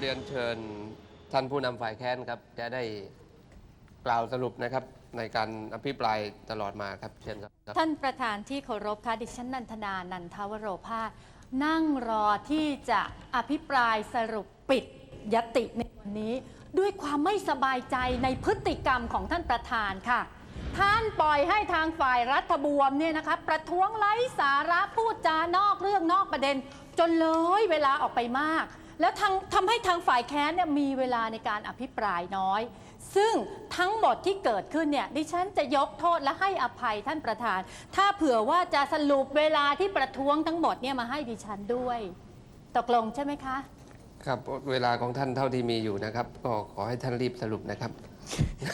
เรียนเชิญท่านผู้นำฝ่ายแค้นครับ จะได้กล่าวสรุปนะครับในการอภิปรายตลอดมาครับเชิญครับ ท่านประธานที่เคารพค่ะดิฉันนันทนานันทวโรภาสนั่งรอที่จะอภิปรายสรุปปิดยติในวันนี้ ด้วยความไม่สบายใจในพฤติกรรมของท่านประธานค่ะ ท่านปล่อยให้ทางฝ่ายรัฐบวมเนี่ยนะคะประท้วงไร้สาระพูดจานอกเรื่องนอกประเด็น จนเลยเวลาออกไปมาก แล้วทางทำให้ทางฝ่ายแค้นเนี่ยมีเวลาในการอภิปรายน้อย ซึ่งทั้งหมดที่เกิดขึ้นเนี่ยดิฉันจะยกโทษและให้อภัยท่านประธาน ถ้าเผื่อว่าจะสรุปเวลาที่ประท้วงทั้งหมดเนี่ยมาให้ดิฉันด้วย ตกลงใช่ไหมคะ ครับเวลาของท่านเท่าที่มีอยู่นะครับ ก็ขอให้ท่านรีบสรุปนะครับ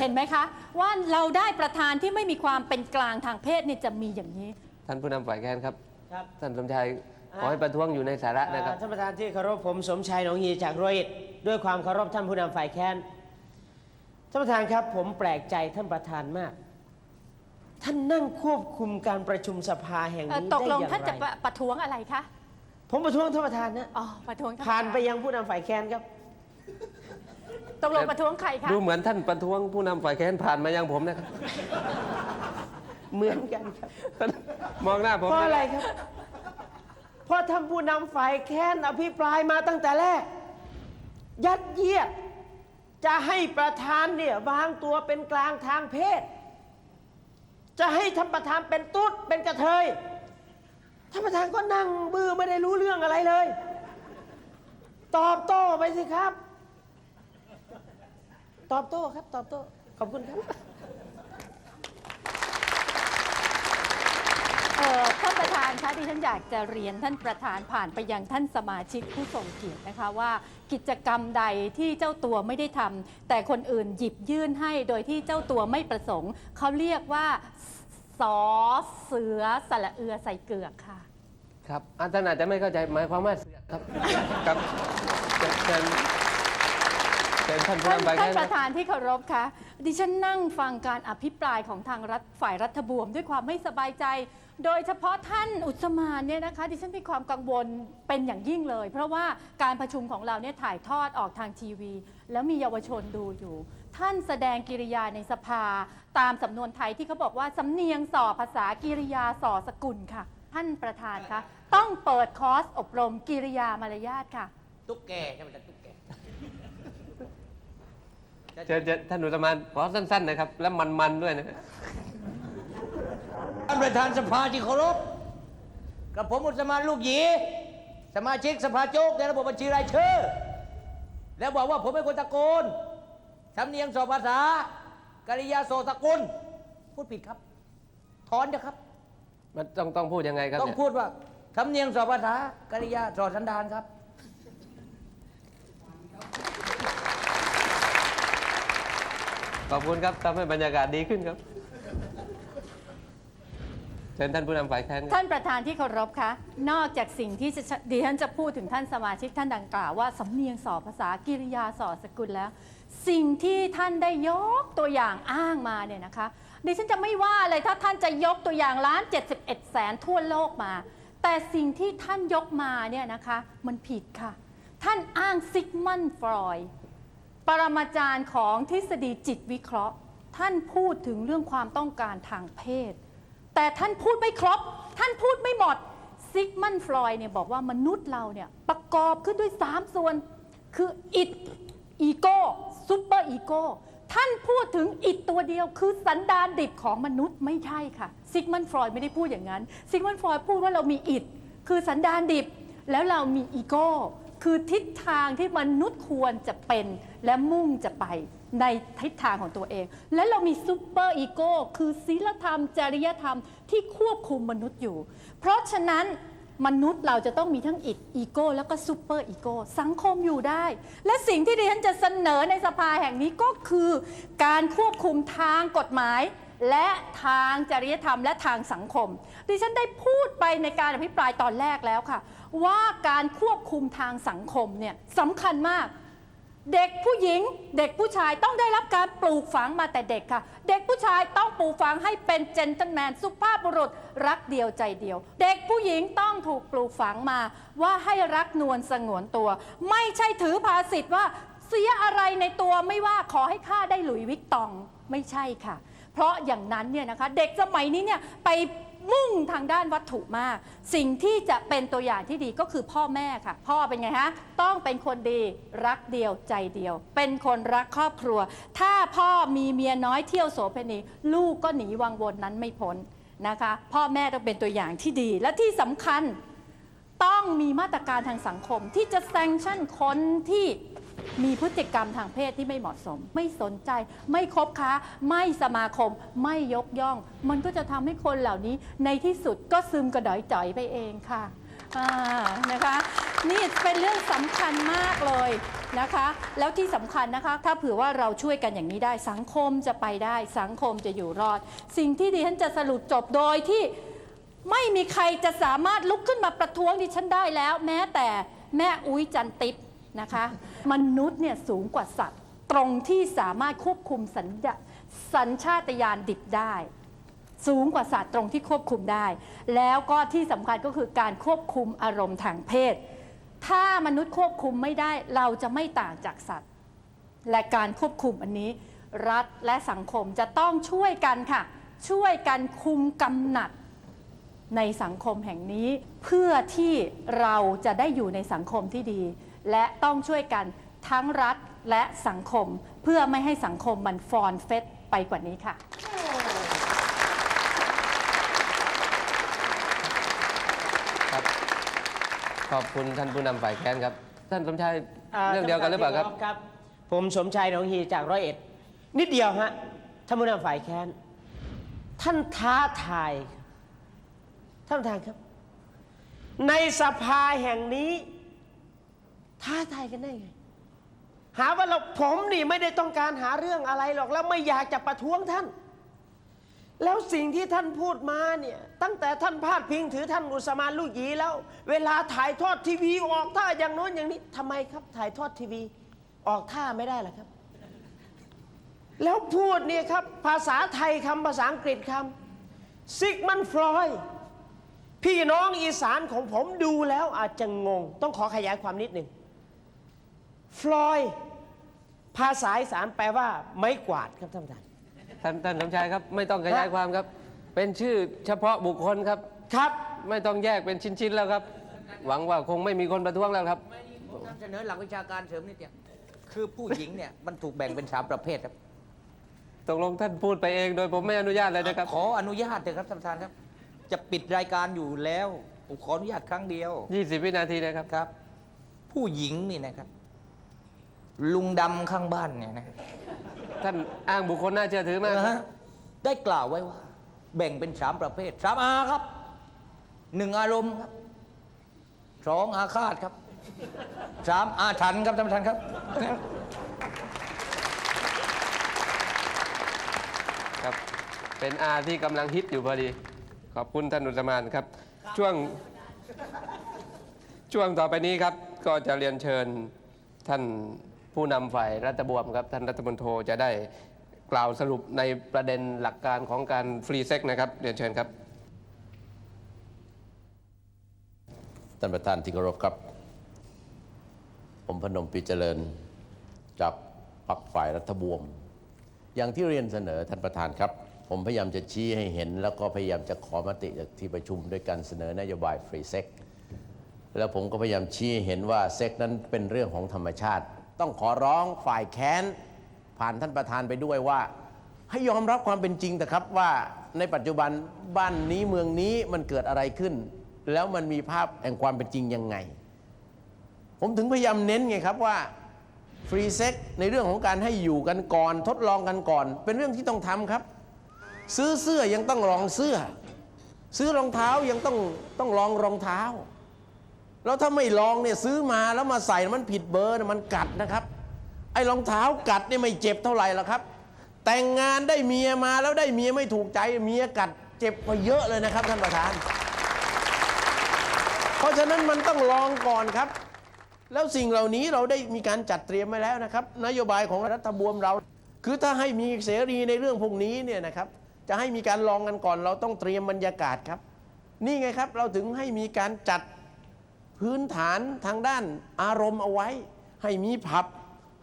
เห็นไหมคะ ว่าเราได้ประธานที่ไม่มีความเป็นกลางทางเพศเนี่ยจะมีอย่างนี้ ท่านผู้นำฝ่ายแค้นครับ ครับ ท่านสมชาย ขอให้ประท้วงอยู่ในสาระนะครับอ่าท่านประธานที่เคารพผมสมชายหนองฮีจากร้อยเอ็ดด้วยความเคารพท่านผู้นำฝ่ายแค้นท่านประธานครับผมแปลกใจท่านประธานมาก ท่านนั่งควบคุมการประชุมสภาแห่งเอ่อนี้ตได้กอลงย่างท่านจะไรประประท้วงอะไรคะผมประท้วงท่านประธานนะอ๋อประท้วงท่ผ่านไปประธยังผู้นำฝ่ายแค้นครับตกลงประท้วงใครคะดูเหมือนท่านประท้วงผู้นำฝ่ายแค้นผ่านมายังผมนะครับเหมือนกันครับมองหน้าผมเพราะนอะไรครับ เพราะท่านผู้นำฝ่ายแค้นอภิปรายมาตั้งแต่แรก ยัดเยียดจะให้ประธานเนี่ยวางตัวเป็นกลางทางเพศ จะให้ท่านประธานเป็นตุ๊ดเป็นกระเทยท่านประธานก็นั่งบื้อไม่ได้รู้เรื่องอะไรเลย ตอบโต้ไปสิครับ ตอบโต้ครับ ตอบโต้ขอบคุณครับานประธานคะดิฉันอยากจะเรียนท่านประธานผ่านไปยังท่านสมาชิกผู้ทรงเกียรตินะคะว่า กิจกรรมใดที่เจ้าตัวไม่ได้ทำแต่คนอื่นหยิบยื่นให้โดยที่เจ้าตัวไม่ประสงค์เขาเรียกว่าสอเสือสละเอือใส่เกือกค่ะครับอาจารย์อาจจะไม่เข้าใจหมายความว่าเสือกครับครับ เชิญเชิญเชิญท่านผู้ท่านนำฝ่ายท่าแค้นนปครัระบธานที่เคารพคะดิฉันนั่งฟังการอภิปรายของทางรัฐฝ่ายรัฐบวมด้วยความไม่สบายใจ โดยเฉพาะท่านอุตสมานเนี่ยนะคะ ดิฉันมีความกังวลเป็นอย่างยิ่งเลย เพราะว่าการประชุมของเราเนี่ยถ่ายทอดออกทางทีวี แล้วมีเยาวชนดูอยู่ ท่านแสดงกิริยาในสภา ตามสำนวนไทยที่เขาบอกว่าสำเนียงส่อภาษากิริยาส่อสกุลค่ะ ท่านประธานคะต้องเปิดคอร์สอบรมกิริยามารยาทค่ะ ตุ๊กแกใช่ไหมตุ๊กแก เชิญเชิญท่านอุตมานขอสั้นๆนะครับ และมันๆด้วยนะครับท่านประธานสภาที่เคารพกับผมอุตมานลูกหยีสมาชิกสภาโจ๊กในระบบบัญชีรายชื่อ แล้วบอกว่าผมเป็นคนตะโกนสำเนียงสอภาษา กริยาโสตะกุล พูดผิดครับ ถอนเถอะครับ มันต้องต้องพูดยังไงครับต้องเนี่ย พูดว่าสำเนียงสอภาษากริยาสอสันดานครับ ขอบคุณครับทำให้บรรยากาศดีขึ้นครับเชิญท่านผู้นำฝ่ายแค้นครับ ท่านประธานที่เคารพคะนอกจากสิ่งที่จะดิฉันจะพูดถึงท่านสมาชิกท่านดังกล่าวว่าสำเนียงสอภาษากิริยาสอสกุลแล้ว สิ่งที่ท่านได้ยกตัวอย่างอ้างมาเนี่ยนะคะ ดิฉันจะไม่ว่าเลยถ้าท่านจะยกตัวอย่างล้าน71 แสนทั่วโลกมา แต่สิ่งที่ท่านยกมาเนี่ยนะคะ มันผิดค่ะ ท่านอ้างซิกมันฟรอยด์ ปรมาจารย์ของทฤษฎีจิตวิเคราะห์ ท่านพูดถึงเรื่องความต้องการทางเพศ แต่ท่านพูดไม่ครบ ท่านพูดไม่หมดซิกมันฟรอยด์เนี่ยบอกว่ามนุษย์เราเนี่ยประกอบขึ้นด้วย 3 ส่วน คืออิดอีโก้ซูเปอร์อีโก้ท่านพูดถึงอิดตัวเดียว คือสันดานดิบของมนุษย์ไม่ใช่ค่ะซิกมันฟรอยด์ไม่ได้พูดอย่างนั้นซิกมันฟรอยด์พูดว่าเรามีอิดคือสันดานดิบ แล้วเรามีอีโก้คือทิศทางที่มนุษย์ควรจะเป็น และมุ่งจะไปในทิศทางของตัวเอง และเรามีซูเปอร์อีโก้คือศีลธรรม จริยธรรมที่ควบคุมมนุษย์อยู่ เพราะฉะนั้นมนุษย์เราจะต้องมีทั้งอิดอีโก้แล้วก็ซูเปอร์อีโก้สังคมอยู่ได้ และสิ่งที่ดิฉันจะเสนอในสภาแห่งนี้ก็คือ การควบคุมทางกฎหมาย และทางจริยธรรมและทางสังคม ดิฉันได้พูดไปในการอภิปรายตอนแรกแล้วค่ะ ว่าการควบคุมทางสังคมเนี่ยสำคัญมาก เด็กผู้หญิงเด็กผู้ชายต้องได้รับการปลูกฝังมาแต่เด็กค่ะ เด็กผู้ชายต้องปลูกฝังให้เป็นเจน t l e m แมนสุภาพบุรุษรักเดียวใจเดียว เด็กผู้หญิงต้องถูกปลูกฝังมาว่าให้รักนวลสงวนตัว ไม่ใช่ถือภาษิตว่า เสียอะไรในตัวไม่ว่าขอให้ข้าได้หลุยวิกตองไม่ใช่ค่ะ เพราะอย่างนั้นเนี่ยนะคะ เด็กสมัยนี้เนี่ยไป มุ่งทางด้านวัตถุมาก สิ่งที่จะเป็นตัวอย่างที่ดีก็คือพ่อแม่ค่ะ พ่อเป็นไงฮะ ต้องเป็นคนดีรักเดียวใจเดียว เป็นคนรักครอบครัว ถ้าพ่อมีเมียน้อยเที่ยวโสเภณี ลูกก็หนีวังวนนั้นไม่พ้นนะคะ พ่อแม่ต้องเป็นตัวอย่างที่ดี และที่สำคัญต้องมีมาตรการทางสังคมที่จะแซงชั่นคนที่ มีพฤติกรรมทางเพศที่ไม่เหมาะสม ไม่สนใจ ไม่คบค้า ไม่สมาคม ไม่ยกย่อง มันก็จะทำให้คนเหล่านี้ในที่สุดก็ซึมกระดอยจ่อยไปเองค่ะนะคะ นี่เป็นเรื่องสำคัญมากเลยนะคะ แล้วที่สำคัญนะคะ ถ้าเผื่อว่าเราช่วยกันอย่างนี้ได้สังคมจะไปได้ สังคมจะอยู่รอด สิ่งที่ดิฉันจะสรุปจบโดยที่ไม่มีใครจะสามารถลุกขึ้นมาประท้วงดิฉันได้แล้ว แม้แต่แม่อุ้ยจันติปนะคะ มนุษย์เนี่ยสูงกว่าสัตว์ ตรงที่สามารถควบคุมสัญสัญชาตญาณดิบได้ สูงกว่าสัตว์ตรงที่ควบคุมได้ แล้วก็ที่สำคัญก็คือการควบคุมอารมณ์ทางเพศ ถ้ามนุษย์ควบคุมไม่ได้เราจะไม่ต่างจากสัตว์ และการควบคุมอันนี้ รัฐและสังคมจะต้องช่วยกันค่ะ ช่วยกันคุมกำหนัดในสังคมแห่งนี้เพื่อที่เราจะได้อยู่ในสังคมที่ดี และต้องช่วยกันทั้งรัฐและสังคม เพื่อไม่ให้สังคมมันฟอนเฟสไปกว่านี้ค่ะ ครับ ขอบคุณท่านผู้นำฝ่ายแค้นครับ ท่านสมชายาเรื่องเดียวกันหรือเปล่าครับท่นประธนครับ ผมสมชายหนองฮีจากร้อยเอ็ด นิดเดียวฮะท่านผู้นำฝ่ายแค้น ท่านท้าทายท่านประธานครับ ในสภาแห่งนี้ ท้าทายกันได้ไง หาว่าเราผมนี่ไม่ได้ต้องการหาเรื่องอะไรหรอกแล้วไม่อยากจะประท้วงท่าน แล้วสิ่งที่ท่านพูดมาเนี่ยตั้งแต่ท่านพาดพิงถือท่านอุสมานลูกหยีแล้ว เวลาถ่ายทอดทีวีออกท่าอย่างโน้นอย่างนี้ทำไมครับ ถ่ายทอดทีวี ออกท่าไม่ได้หรอครับ แล้วพูดเนี่ยครับ ภาษาไทยคำภาษาอังกฤษคำซิกมันฟรอยพี่น้องอีสานของผมดูแล้วอาจจะงง ต้องขอขยายความนิดหนึ่ง ฟลอยภาษาอีสานแปลว่าไม้กวาดครับท่านประธาน ท่านท่านสมชายครับ ไม่ต้องขยายความครับ เป็นชื่อเฉพาะบุคคลครับ ครับไม่ต้องแยกเป็นชิ้นๆแล้วครับ หวังว่าคงไม่มีคนประท้วงแล้วครับผมนำเสนอหลักวิชาการเสริมนิดเดียวคือผู้หญิงเนี่ยมันถูกแบ่งเป็นสามประเภทครับ ตกลงท่านพูดไปเองโดยผมไม่อนุญาตเลยนะครับ ขออนุญาตเถอะครับท่านประธานครับ จะปิดรายการอยู่แล้วผมขออนุญาตครั้งเดียว 20 วินาทีนะครับ ครับ ผู้หญิงนี่นะครับ ลุงดำข้างบ้านเนี่ยนะท่านอ้างบุคคลน่าเชื่อถือมากนะครัฮะบได้กล่าวไว้ว่า แบ่งเป็นสามประเภทสามอาครับหนึ่งอารมณ์ครับสองอาฆาตครับสามอาถรรพ์ครับท่านประธานครับ ครับ เป็นอาที่กำลังฮิตอยู่พอดี ขอบคุณท่านอุตมานครับ ช่วง ช่วงต่อไปนี้ครับ ก็จะเรียนเชิญท่าน ผู้นำฝ่ายรัฐบวมครับท่านรัฐมนโทจะได้กล่าวสรุปในประเด็นหลักการของการฟรีเซ็กนะครับเรียนเชิญครับท่านประธานที่เคารพครับ ผมพนมปีเจริญจากพรรคฝ่ายรัฐบวม อย่างที่เรียนเสนอท่านประธานครับ ผมพยายามจะชี้ให้เห็น แล้วก็พยายามจะขอมติจากที่ประชุมด้วยการเสนอนโยบายฟรีเซ็กแล้วผมก็พยายามชี้เห็นว่าเซ็กนั้นเป็นเรื่องของธรรมชาติ ต้องขอร้องฝ่ายแค้น ผ่านท่านประธานไปด้วยว่า ให้ยอมรับความเป็นจริงแต่ครับว่าในปัจจุบันบ้านนี้เมืองนี้มันเกิดอะไรขึ้น แล้วมันมีภาพแห่งความเป็นจริงยังไง ผมถึงพยายามเน้นไงครับว่าฟรีเซ็กในเรื่องของการให้อยู่กันก่อนทดลองกันก่อน เป็นเรื่องที่ต้องทำครับ ซื้อเสื้อยังต้องลองเสื้อ ซื้อรองเท้ายังต้องต้องลองรองเท้า แล้วถ้าไม่ลองเนี่ยซื้อมาแล้วมาใส่มันผิดเบอร์มันกัดนะครับ ไอ้รองเท้ากัดเนี่ยไม่เจ็บเท่าไหร่หรอกครับ แต่งงานได้เมียมาแล้วได้เมียไม่ถูกใจเมียกัดเจ็บกว่าเยอะเลยนะครับท่านประธาน เพราะฉะนั้นมันต้องลองก่อนครับ แล้วสิ่งเหล่านี้เราได้มีการจัดเตรียมไว้แล้วนะครับ นโยบายของรัฐบวมเรา คือถ้าให้มีเสรีในเรื่องพวกนี้เนี่ยนะครับ จะให้มีการลองกันก่อนเราต้องเตรียมบรรยากาศครับ นี่ไงครับเราถึงให้มีการจัด พื้นฐานทางด้านอารมณ์เอาไว้ ให้มีผับ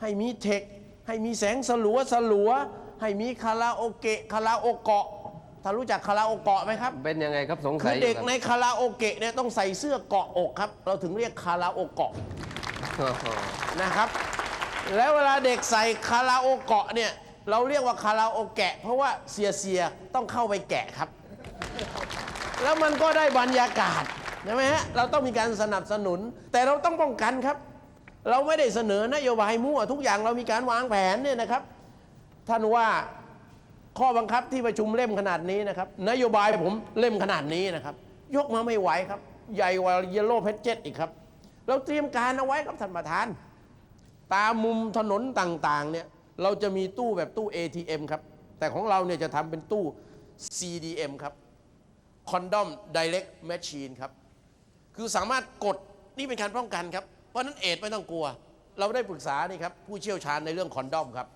ให้มีเทค ให้มีแสงสลัวสลัว ให้มีคาราโอเกะคาราโอเกาะถ้ารู้จักคาราโอเกาะไหมครับ เป็นยังไงครับสงคืสัอยอยู่เด็กครับในคาราโอเกะเนี่ยต้องใส่เสื้อเกาะอกครับ เราถึงเรียกคาราโอเกาะอ๋อนะครับ แล้วเวลาเด็กใส่คาราโอเกาะเนี่ยเราเรียกว่าคาราโอแกะ เพราะว่าเสียเสียต้องเข้าไปแกะครับ แล้วมันก็ได้บรรยากาศ ใช่ไหมฮะเราต้องมีการสนับสนุน แต่เราต้องป้องกันครับ เราไม่ได้เสนอนโยบายมั่วทุกอย่างเรามีการวางแผนเนี่ยนะครับ ท่านว่าข้อบังคับที่ประชุมเล่มขนาดนี้นะครับ นโยบายผมเล่มขนาดนี้นะครับ ยกมาไม่ไหวครับ ใหญ่กว่าเยลโล่เพชเจ็ตอีกครับ เราเตรียมการเอาไว้ครับท่านประธาน ตามมุมถนนต่างๆเนี่ยเราจะมีตู้แบบตู้ ATM ครับ แต่ของเราเนี่ยจะทำเป็นตู้ CDM ครับ Condom Direct Machine ครับ คือสามารถกดนี่เป็นการป้องกันครับ เพราะนั้นเอดไม่ต้องกลัว เราได้ปรึกษานี่ครับผู้เชี่ยวชาญในเรื่องคอนดอมครับ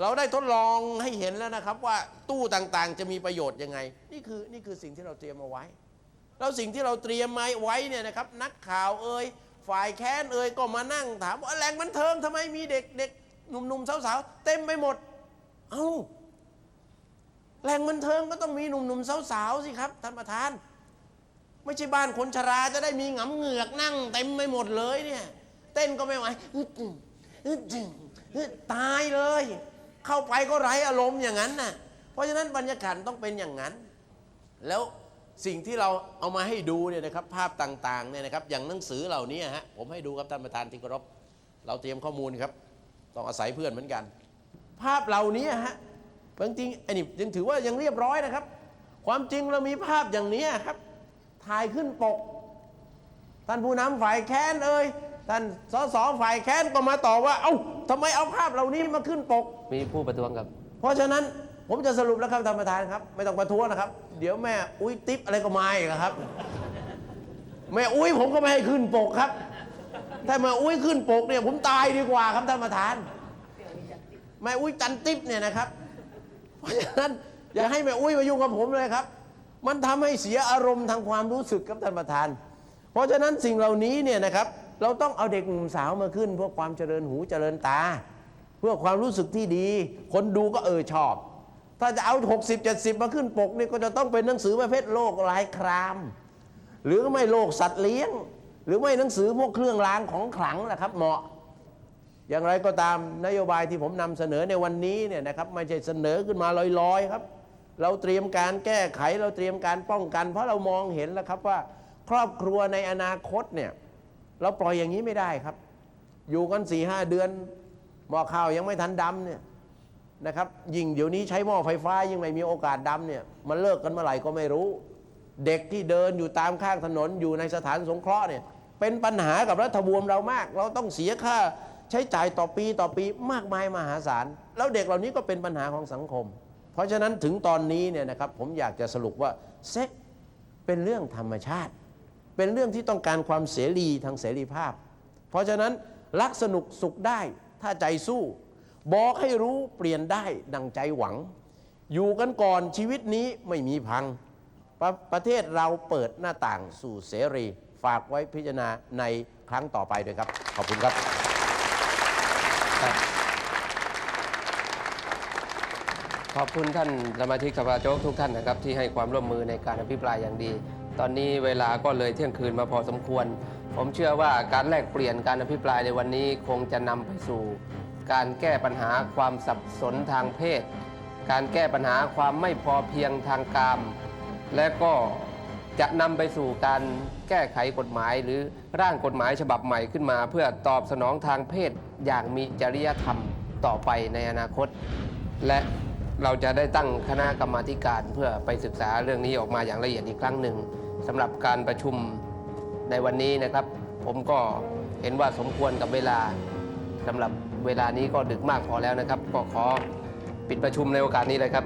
เราได้ทดลองให้เห็นแล้วนะครับว่าตู้ต่างๆ จะมีประโยชน์ยังไง นี่คือนี่คือสิ่งที่เราเตรียมเอาไว้ แล้วสิ่งที่เราเตรียมมาไว้เนี่ยนะครับนักข่าวเอ่ยฝ่ายแค้นเอ่ยก็มานั่งถามว่าแหล่งบันเทิงทำไมมีเด็กเด็กหนุ่มๆสาวๆเต็มไปหมด เอ้าแหล่งบันเทิงก็ต้องมีหนุ่มๆสาวๆสิครับท่านประธาน ไม่ใช่บ้านคนชราจะได้มีหงำเหงือกนั่งเต็มไปหมดเลยเนี่ย เต้นก็ไม่ไหวอึดจึงอึดจึงอึดตายเลย เข้าไปก็ไร้อารมณ์อย่างนั้นน่ะ เพราะฉะนั้นบรรยากาศต้องเป็นอย่างนั้น แล้วสิ่งที่เราเอามาให้ดูเนี่ยนะครับภาพต่างๆเนี่ยนะครับอย่างหนังสือเหล่านี้ฮะผมให้ดูครับท่านประธานที่เคารพเราเตรียมข้อมูลครับ ต้องอาศัยเพื่อนเหมือนกัน ภาพเหล่านี้ฮะบางทีไอ้นี่ยังถือว่ายังเรียบร้อยนะครับ ความจริงเรามีภาพอย่างนี้ครับ ถ่ายขึ้นปก ท่านผู้นำฝ่ายแค้นเอ่ยท่านสสฝ่ายแค้นก็มาต่อว่า เอ้าทำไมเอาภาพเหล่านี้มาขึ้นปก มีผู้ประท้วงครับ เพราะฉะนั้นผมจะสรุปแล้วครับท่านประธานครับ ไม่ต้องประท้วงนะครับ เดี๋ยวแม่อุ้ยติ๊บอะไรก็มาอีกครับ แม่อุ้ยผมก็ไม่ให้ขึ้นปกครับ ถ้าแม่อุ้ยขึ้นปกเนี่ยผมตายดีกว่าครับท่านประธานแม่อุ้ยจันติ๊บเนี่ยนะครับ เพราะฉะนั้นอย่าให้แม่อุ้ยมายุ่งกับผมเลยครับ มันทำให้เสียอารมณ์ทางความรู้สึกครับท่านประธาน เพราะฉะนั้นสิ่งเหล่านี้เนี่ยนะครับเราต้องเอาเด็กหนุ่มสาวมาขึ้น เพื่อความเจริญหูเจริญตา เพื่อความรู้สึกที่ดี คนดูก็เออชอบ ถ้าจะเอา 60 70 มาขึ้นปกนี่ก็จะต้องเป็นหนังสือประเภทโลกลายคราม หรือไม่โลกสัตว์เลี้ยง หรือไม่หนังสือพวกเครื่องรางของขลังนะครับเหมาะอย่างไรก็ตามนโยบายที่ผมนำเสนอในวันนี้เนี่ยนะครับไม่ใช่เสนอขึ้นมาลอยๆครับ เราเตรียมการแก้ไขเราเตรียมการป้องกัน เพราะเรามองเห็นแล้วครับว่า ครอบครัวในอนาคตเนี่ยเราปล่อยอย่างนี้ไม่ได้ครับ อยู่กัน4ีหเดือนหม้อข้าวยังไม่ทันดำเนี่ยนะครับยิ่งเดี๋ยวนี้ใช้หม้อไฟฟ้ายิ่งไม่มีโอกาสดำเนี่ยมันเลิกกันเมื่อไหร่ก็ไม่รู้ เด็กที่เดินอยู่ตามข้างถนนอยู่ในสถานสงเคราะห์เนี่ยเป็นปัญหากับรัฐบวมเรามาก เราต้องเสียค่าใช้จ่ายต่อปีต่อปีมากมายมหาศาล แล้วเด็กเหล่านี้ก็เป็นปัญหาของสังคม เพราะฉะนั้นถึงตอนนี้เนี่ยนะครับผมอยากจะสรุปว่าเซ็กเป็นเรื่องธรรมชาติ เป็นเรื่องที่ต้องการความเสรีทางเสรีภาพ เพราะฉะนั้นรักสนุกสุขได้ถ้าใจสู้ บอกให้รู้เปลี่ยนได้ดังใจหวัง อยู่กันก่อนชีวิตนี้ไม่มีพังปรประเทศเราเปิดหน้าต่างสู่เสรี ฝากไว้พิจารณาในครั้งต่อไปด้วยครับ ขอบคุณครับ ขอบคุณท่านสมาชิกสภาโจ๊กทุกท่านนะครับที่ให้ความร่วมมือในการอภิปรายอย่างดี ตอนนี้เวลาก็เลยเที่ยงคืนมาพอสมควร ผมเชื่อว่าการแลกเปลี่ยนการอภิปรายในวันนี้คงจะนำไปสู่ การแก้ปัญหาความสับสนทางเพศ การแก้ปัญหาความไม่พอเพียงทางกาม และก็จะนำไปสู่การแก้ไขกฎหมาย หรือร่างกฎหมายฉบับใหม่ขึ้นมา เพื่อตอบสนองทางเพศอย่างมีจริยธรรมต่อไปในอนาคต และ เราจะได้ตั้งคณะกรรมาธิการเพื่อไปศึกษาเรื่องนี้ออกมาอย่างละเอียดอีกครั้งหนึ่งสำหรับการประชุมในวันนี้นะครับ ผมก็เห็นว่าสมควรกับเวลาสำหรับเวลานี้ก็ดึกมากพอแล้วนะครับ ก็ขอปิดประชุมในโอกาสนี้เลยครับ